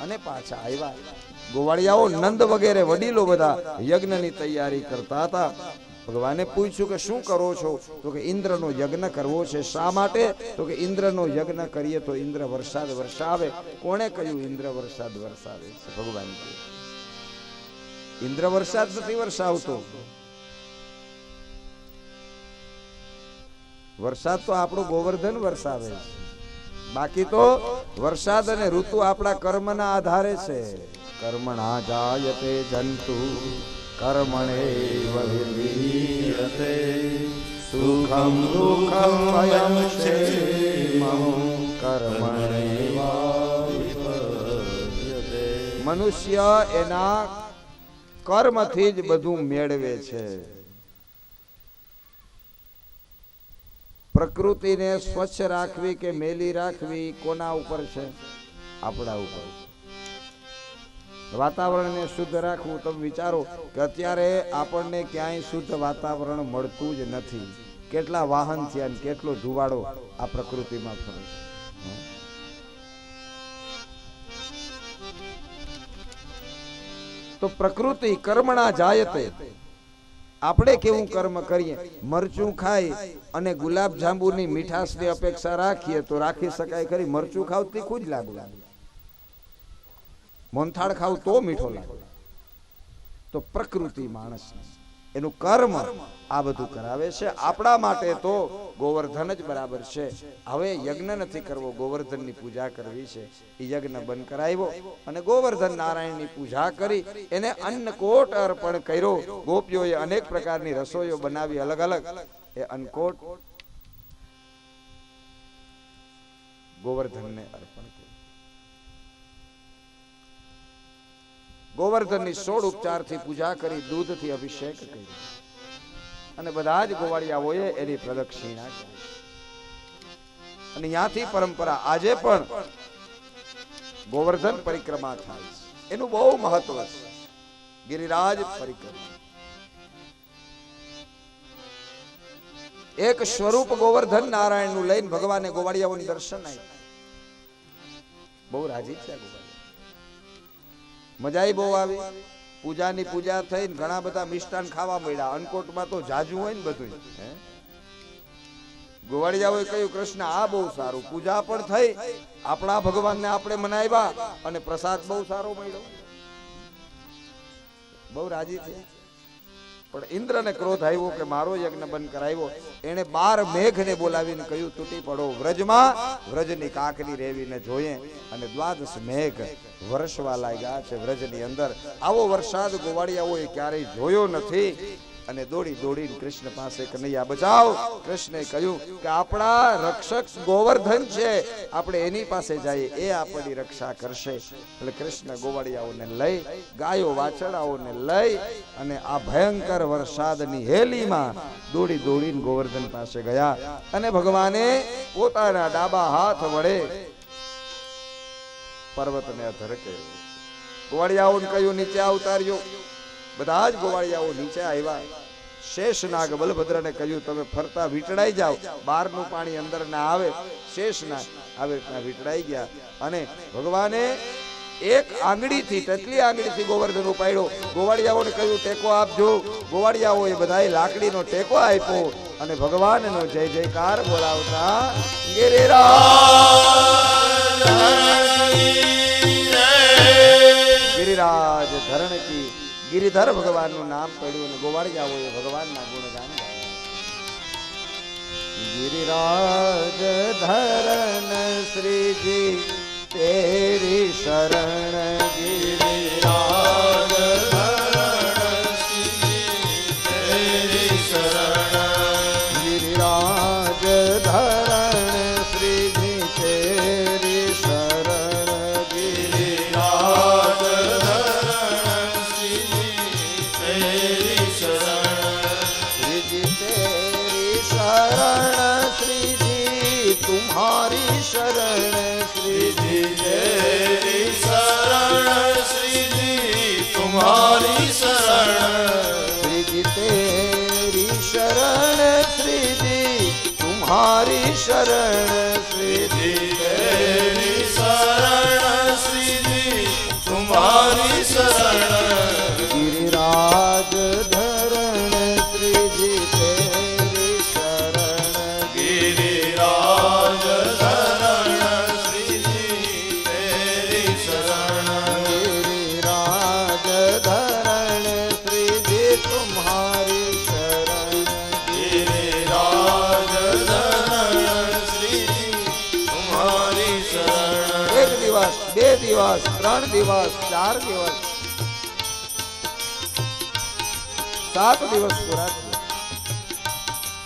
અને પાછા આવ્યા. ગોવાળિયાઓ નંદ વગેરે વડીલો બધા યજ્ઞની તૈયારી કરતા હતા. ભગવાને પૂછ્યું કે શું કરો છો? તો કે ઇન્દ્રનો યજ્ઞ કરવો છે. શા માટે? તો કે ઇન્દ્રનો યજ્ઞ કરીએ તો ઇન્દ્ર વરસાદ વરસાવે. કોણે કહ્યું ઇન્દ્ર વરસાદ વરસાવે છે? ભગવાન ઇન્દ્ર વરસાદ નથી વરસાવતો. વરસાદ તો આપણું ગોવર્ધન વરસાવે છે. બાકી તો વરસાદ અને ઋતુ આપણા કર્મના આધારે છે. કર્મણા જાયતે જંતુ, કર્મણે સુખમ દુઃખમ છે કર્મણે મનુષ્ય એના કર્મથી જ બધું મેળવે છે. પ્રકૃતિને સ્વચ્છ રાખવી કે મેલી રાખવી કોના ઉપર છે? આપણા ઉપર. વાતાવરણને શુદ્ધ રાખવું. તમે વિચારો કે અત્યારે આપણને ક્યાંય શુદ્ધ વાતાવરણ મળતું જ નથી. કેટલા વાહન થયા અને કેટલો ધુવાડો આ પ્રકૃતિમાં ફરે છે. તો પ્રકૃતિ કર્મણા જાયતે. આપણે કેવું કર્મ કરીએ? મરચું ખાઈ અને ગુલાબ જાંબુની મીઠાશની અપેક્ષા રાખીએ તો રાખી શકાય ખરી. મરચું ખાવ તીખું જ લાગે. મોનથાળ ખાવ તો મીઠો લાગે. તો પ્રકૃતિ માણસ એનું કર્મ આ બધું કરાવે છે. આપણા માટે તો ગોવર્ધન જ બરાબર છે. હવે યજ્ઞ નથી કરવો. ગોવર્ધનની પૂજા કરવી છે. એ યજ્ઞ બંધ કરાવ્યો અને ગોવર્ધન નારાયણની પૂજા કરી, એને અન્નકોટ અર્પણ કર્યો. ગોપીઓએ અનેક પ્રકારની રસોઈઓ બનાવી અલગ અલગ. એ અન્નકોટ ગોવર્ધનને અર્પણ ગોવર્ધનની સોળ ઉપચારથી પૂજા કરી, દૂધથી અભિષેક કર્યો. અને બધા જ ગોવાળિયાઓએ એની પ્રદક્ષિણા કરી. અને ત્યાંથી પરંપરા આજે પણ ગોવર્ધન પરિક્રમા થાય છે. એનું બહુ મહત્વ છે. ગિરિરાજ પરિક્રમા. એક સ્વરૂપ ગોવર્ધન નારાયણનું લઈને ભગવાને ગોવાળિયાઓની દર્શન આપ્યા. બહુ રાજી છે ગોવાળિયા. મજાઈ બહુ આવી. પૂજાની પૂજા થઈને ઘણા બધા મિષ્ટાન ખાવા મળ્યા. અનકોટમાં તો જાજુ હોય ને બધું ગોવાળિયાઓએ કહ્યું, કૃષ્ણ, આ બહુ સારું. પૂજા પણ થઈ. આપણા ભગવાનને આપણે મનાવ્યા અને પ્રસાદ બહુ સારો મળ્યો. બહુ રાજી થયા. પણ ઇન્દ્રને ક્રોધ આવ્યો કે મારો યજ્ઞ બંધ કરાવ્યો. એને બાર મેઘને બોલાવીને કહ્યું, તૂટી પડો વ્રજમાં, વ્રજની કાકની રેવીને જોઈએ. અને દ્વાદશ મેઘ વરસવા લાગ્યા છે વ્રજની અંદર. આવો વરસાદ ગોવાળિયાઓએ ક્યારેય જોયો નથી. અને દોડી દોડીને કૃષ્ણ પાસે કનૈયા બચાવ કૃષ્ણે કહ્યું કે આપણા રક્ષક ગોવર્ધન છે. આપણે એની પાસે જઈએ, એ આપણી રક્ષા કરશે. એટલે કૃષ્ણ ગોવાળિયાઓને લઈ, ગાયો વાછડાઓને લઈ અને આ ભયંકર વરસાદની હેલીમાં દોડી દોડીને ગોવર્ધન પાસે ગયા. અને ભગવાને પોતાના ડાબા હાથ વડે પર્વતને અધરકે ગોવાળિયાઓને કહ્યું, નીચે આવતાર્યો બધા જ ગોવાળિયાઓ નીચે આવ્યા. શેષનાગ બલભદ્રને કહ્યું, તમે ફરતા વીટડાઈ જાઓ. બહારનું પાણી અંદર ના આવે, શેષનાગ આવી રીતના વીટડાઈ ગયા. અને ભગવાને એક આંગળીથી, તેટલી આંગળીથી ગોવર્ધન ઉપાડ્યો. ગોવાળિયાઓને કહ્યું, ટેકો આપજો. ગોવાળિયાઓએ બધાએ લાકડીનો ટેકો આપ્યો અને ભગવાનનો જય જયકાર બોલાવતા ગિરિરાજ ધરણ કી ગિરિધર ભગવાનનું નામ પડ્યું અને ભગવાન ભગવાનના ગુણગાન ગિરિરાજ ધરણ શ્રીજી તેરી શરણ ગિરિરાજ शरण દિવસ, ત્રણ દિવસ, ચાર દિવસ. સાત દિવસ પૂરા.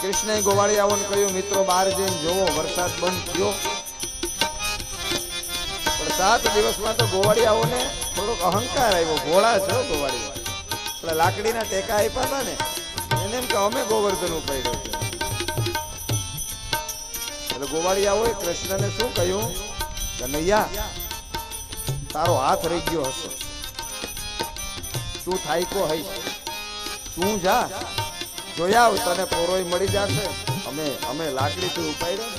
કૃષ્ણએ ગોવાળિયાઓને કહ્યું, મિત્રો, બહાર જઈને જોવો વરસાદ બંધ થયો. પણ સાત દિવસમાં તો ગોવાળિયાઓને થોડોક અહંકાર આવ્યો ઘોડા છો ગોવાળિયા. એટલે લાકડીના ટેકા આપ્યા હતા ને, એને એમ કે, અમે ગોવર્ધન ઉપાડ્યો એટલે ગોવાળિયાઓએ કૃષ્ણને શું કહ્યું? કનૈયા તારો હાથ રહી ગયો હશે. તું થાયકો હઈ તું જા. જોયા તને પોરોય મળી જશે. અમે અમે લાકડીથી ઉપાડ્યો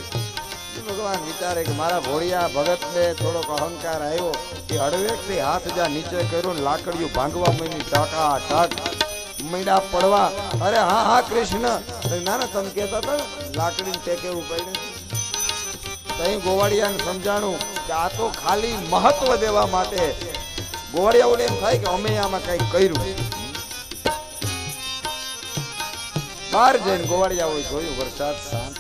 ભગવાન વિચારે કે મારા ભોળિયા ભગતને થોડોક અહંકાર આવ્યો. કે હળવેકથી હાથ જા નીચે કર્યો ને લાકડીઓ ભાંગવા મહિની ટાકા ટાક મીડા પડવા. અરે હા હા કૃષ્ણ. ના ના તમે કહેતા હતા ને, લાકડીને ટેકે ઉપાડ્યું. તઈ ગોવાળિયાને સમજાણું. કે આ તો ખાલી મહત્વ દેવા માટે ગોળિયાઓને એમ થાય કે અમે આમાં કઈ કર્યું. બહાર જઈને ગોવાળિયાઓએ જોયું, વરસાદ શાંત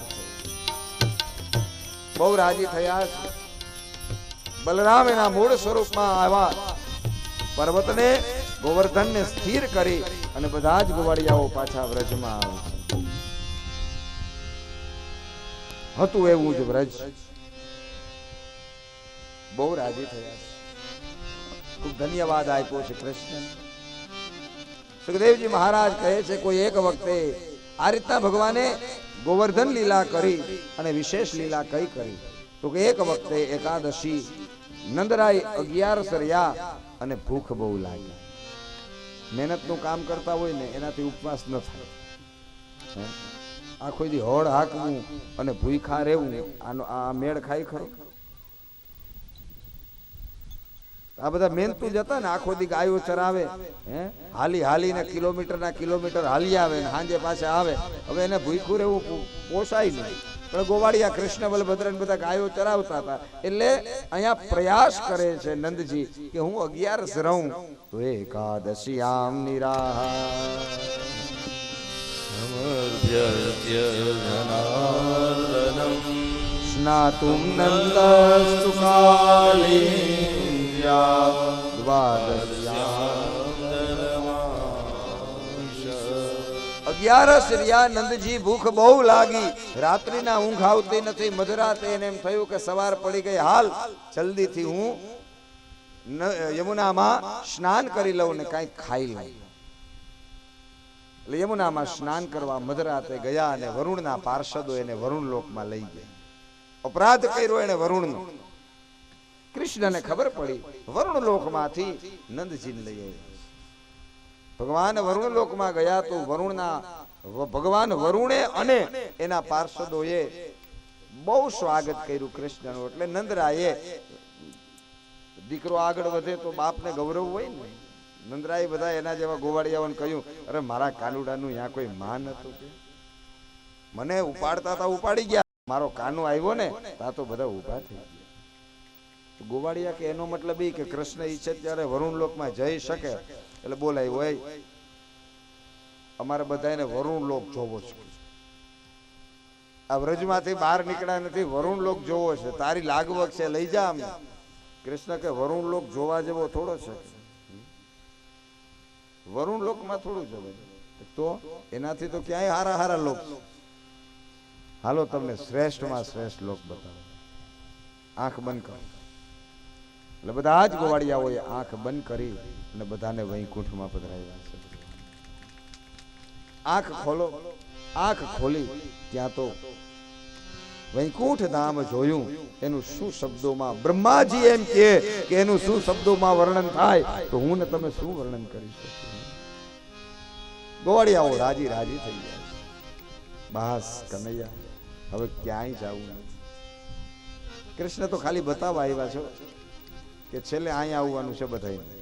બહુ રાજી થયા બલરામ એના મૂળ સ્વરૂપમાં આવ્યા. પર્વતને, ગોવર્ધનને સ્થિર કરી અને બધા જ ગોવાળિયાઓ પાછા વ્રજમાં આવે હતું એવું જ વ્રજ. બહુ રાજી થયા. ખૂબ ધન્યવાદ આપ્યો છે કૃષ્ણ સુખદેવજી મહારાજ કહે છે, કોઈ એક વખતે આ રીતના ભગવાને ગોવર્ધન લીલા કરી અને વિશેષ લીલા કઈ કરી. તો કે એક વખતે એકાદશી નંદરાય અગિયાર સર્યા અને ભૂખ બહુ લાગી. મહેનતનું કામ કરતા હોય ને એનાથી ઉપવાસ ન થાય. આખો દી હોડ હાકવું અને ભૂખા રહેવું, આનો આ મેળ ખાઈ ખરો? આ બધા મહેનતું જતા ને આખો દી ગાયો ચરાવે હે? હાલી હાલીને કિલોમીટર ના કિલોમીટર હાલી આવે ને સાંજે પાછા આવે. હવે એને ભૂખું રહેવું પોસાય નહીં. પણ ગોવાળિયા કૃષ્ણ બલભદ્ર ને બધા ગાયો ચરાવતા હતા. એટલે અહીંયા પ્રયાસ કરે છે નંદજી કે હું અગિયારસ રહું. તો એકાદશી આમ નિરાહ સ્નાતુમ નંદસ્તુ કાલિન્યા અગિયારસ રહ્યા ભૂખ બહુ લાગી. રાત્રિના ઊંઘ આવતી નથી, મધરાતે એને એમ થયું કે સવાર પડી ગઈ. હાલ, જલ્દીથી હું યમુનામાં સ્નાન કરી લઉં ને કાંઈક ખાઈ લઉં. એટલે યમુનામાં સ્નાન કરવા મધરાતે ગયા અને વરુણના પાર્ષદો એને વરુણ લોકમાં લઈ ગયા. અપરાધ કર્યો એને વરુણનો. કૃષ્ણને ખબર પડી. વરુણ લોકમાંથી નંદજીને લઈ આવ્યા. ભગવાન વરુણ લોકમાં ગયા તો વરુણના ભગવાન વરુણે અને એના પાર્ષદોએ બહુ સ્વાગત કર્યું કૃષ્ણનું. એટલે નંદરાયે દીકરો આગળ વધે તો બાપને ગૌરવ હોય ને. નંદરાએ બધા એના જેવા ગોવાળિયાઓને કહ્યું, અરે, મારા કાનુડાનું ત્યાં કોઈ માન હતું મને ઉપાડતા હતા ઉપાડી ગયા. મારો કાનો આવ્યો ને, તા તો બધા ઊભા થઈ ગયા. તો ગોવાળિયા કે એનો મતલબ એ કે કૃષ્ણ ઈચ્છે ત્યારે વરુણ લોકમાં જઈ શકે. એટલે બોલાય હોય અમારે બધાને વરુણ લોક જોવો છે. આ વ્રજમાંથી બહાર નીકળ્યા નથી, વરુણ લોક જોવો છે. તારી લાગવક છે, લઈ જા અમને કૃષ્ણ કે, વરુણ લોક જોવા જેવો થોડો છે. વરુણ લોકમાં થોડું જવાય તો એનાથી તો ક્યાંય હારા હારા લોક છે. હાલો, તમને શ્રેષ્ઠમાં શ્રેષ્ઠ લોક બતાવો. આંખ બંધ કરો. એટલે બધા જ ગોવાળિયાઓએ આંખ બંધ કરી અને બધાને વૈકુંઠમાં પધરાવ્યા છે. આંખ ખોલો, આંખ ખોલી, ત્યાં તો વૈકુંઠ ધામ જોયું, એનું શું શબ્દોમાં બ્રહ્માજી એમ કે કે એનું શું શબ્દોમાં વર્ણન થાય, તો હું ને તમે શું વર્ણન કરી શકીએ? ગોવાળિયાઓ રાજી રાજી થઈ ગયા. બસ, કનૈયા, હવે ક્યાંય જવું નથી. કૃષ્ણ તો ખાલી બતાવવા આવ્યા છો. કે છેલ્લે અહીંયા આવવાનું છે બધાને છે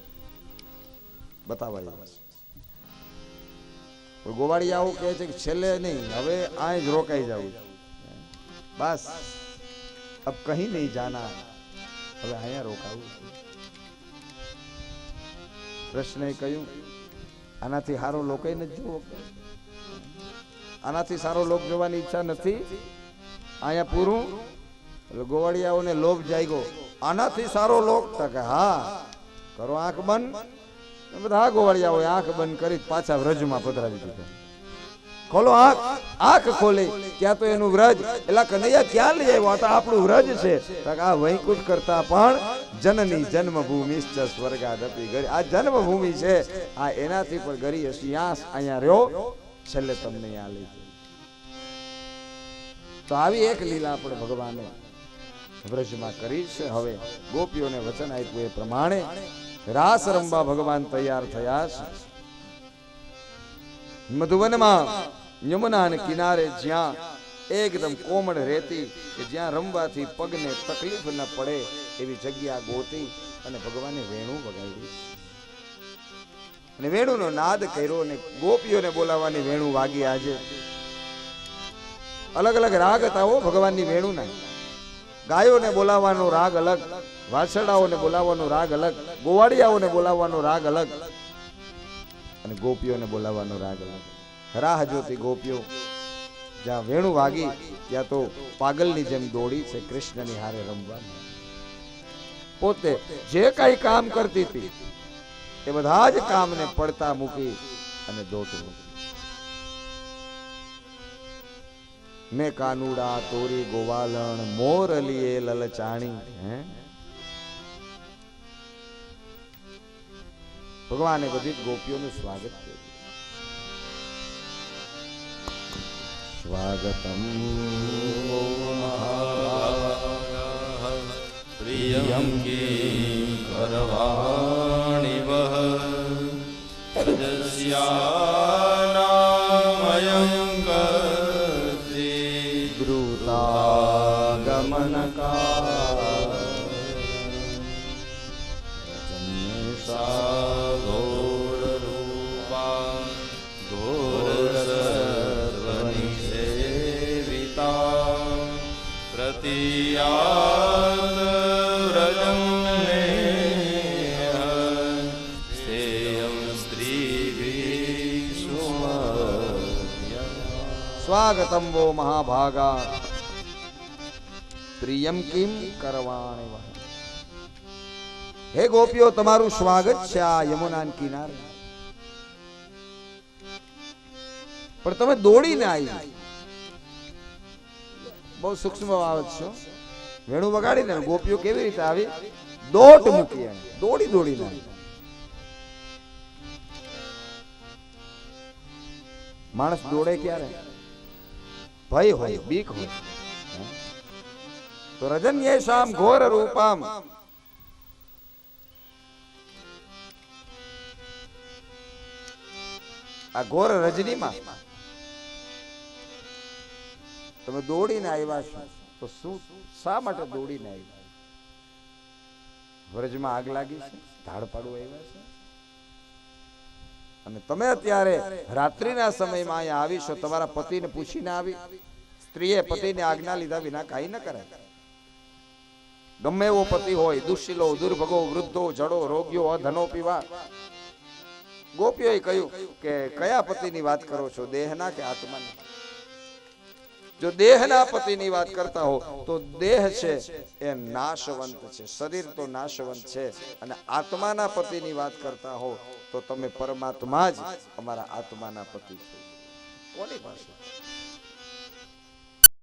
પણ ગોવાળિયાઓ કહે છે કે છેલ્લે નહીં, હવે અહીં જ રોકાઈ જવું બસ. અબ કહી નહીં જાના. હવે અહીંયા રોકાવું પ્રશ્ન કહ્યું, આનાથી સારો લોકોએ નથી જોવો. આનાથી સારો લોક જોવાની ઈચ્છા નથી. અહીંયા પૂરું. એટલે ગોવાળિયાઓને લોભ જાગ્યો. આનાથી સારો લોક તો કે હા, કરો આંખ બંધ. બધા ગોવાળિયા હોય, આંખ બંધ કરી પાછા વ્રજમાં પધરાવી દીધો. ખોલો આંખ આંખ ખોલી. ત્યાં તો એનું વ્રજ, એટલે કનૈયા ક્યાં લઈ આવ્યો? તો આપણું વ્રજ છે. આ વૈકુંઠ કરતા પણ જનની જન્મભૂમિ સ્વર્ગાદપી ગરી. આ જન્મભૂમિ છે. આ એનાથી પણ ગરી હસી યાસ અહીંયા રહ્યો. છેલ્લે તમને આ લઈ તો આવી એક લીલા આપણે ભગવાને વ્રજમાં કરી છે. હવે ગોપીઓને વચન આપ્યું એ પ્રમાણે રાસ રમવા ભગવાન તૈયાર થયા છે. મધુવનમાં યમુનાને કિનારે જ્યાં એકદમ કોમળ રહેતી કે જ્યાં રમવાથી પગને તકલીફ ન પડે એવી જગ્યા ગોતી અને ભગવાને વેણું વગાડ્યું અને વેણુનો નાદ કર્યો અને ગોપીઓને બોલાવવાની વેણું વાગી આજે. અલગ અલગ રાગ હતા ભગવાનની વેણુના. ગાયોને બોલાવવાનો રાગ અલગ, વાછરડાઓને બોલાવવાનો રાગ અલગ, ગોવાળિયાઓને બોલાવવાનો રાગ અલગ અને ગોપીઓને બોલાવવાનો રાગ અલગ. રાહ જોતી ગોપીઓ, જ્યાં વેણુ વાગી, ત્યાં તો પાગલની જેમ દોડી છે કૃષ્ણની હારે રમવા પોતે જે કઈ કામ કરતી હતી એ બધા જ કામને પડતા મૂકી અને દોટવું મેં કાનુડા તોરી ગોવાલણ મોરલીએ લલચાણી હે ભગવાને બધી જ ગોપીઓનું સ્વાગત કર્યું સ્વાગતમ પ્રિયમ કરવાણી વહ રજસ્યાનામયં સ્વાગતમ વો મહાભાગા પ્રિયમ કિમ કરવાણી હે ગોપીઓ તમારું સ્વાગત છે આ યમુના કિનારે પણ તમે દોડીને આવી બહુ સૂક્ષ્મ બાબત છો. વેણું વગાડીને ગોપીઓ કેવી રીતે આવી? દોટ મૂકી. દોડી દોડીને. માણસ દોડે ક્યારે? ભય હોય બીક હોય? તો રજન્યેશામ ઘોર રૂપામ. આ ઘોર રજનીમાં તમે દોડીને આવ્યા છો, તો શું, શા માટે દોડીને આવ્યા? વ્રજમાં આગ લાગી છે ધાડ પાડવા આવ્યા છે? અને તમે અત્યારે રાત્રિના સમયમાં અહીંયા આવી તમારા પતિને પૂછીને આવી, સ્ત્રીએ પતિને આજ્ઞા લીધા વિના કાંઈ ન કરે. ગમે એવો પતિ હોય, દુશીલો, દુર્ભગો, વૃદ્ધો, જડો રોગ્યો અધનો પીવા. ગોપીઓએ કહ્યું કે, કયા પતિની વાત કરો છો, દેહના કે આત્માના? જો દેહના પતિની વાત કરતા હો, તો દેહ છે એ નાશવંત છે. શરીર તો નાશવંત છે. અને આત્માના પતિની વાત કરતા હો, તો તમે પરમાત્મા જ અમારા આત્માના પતિ છો. કોની પાસે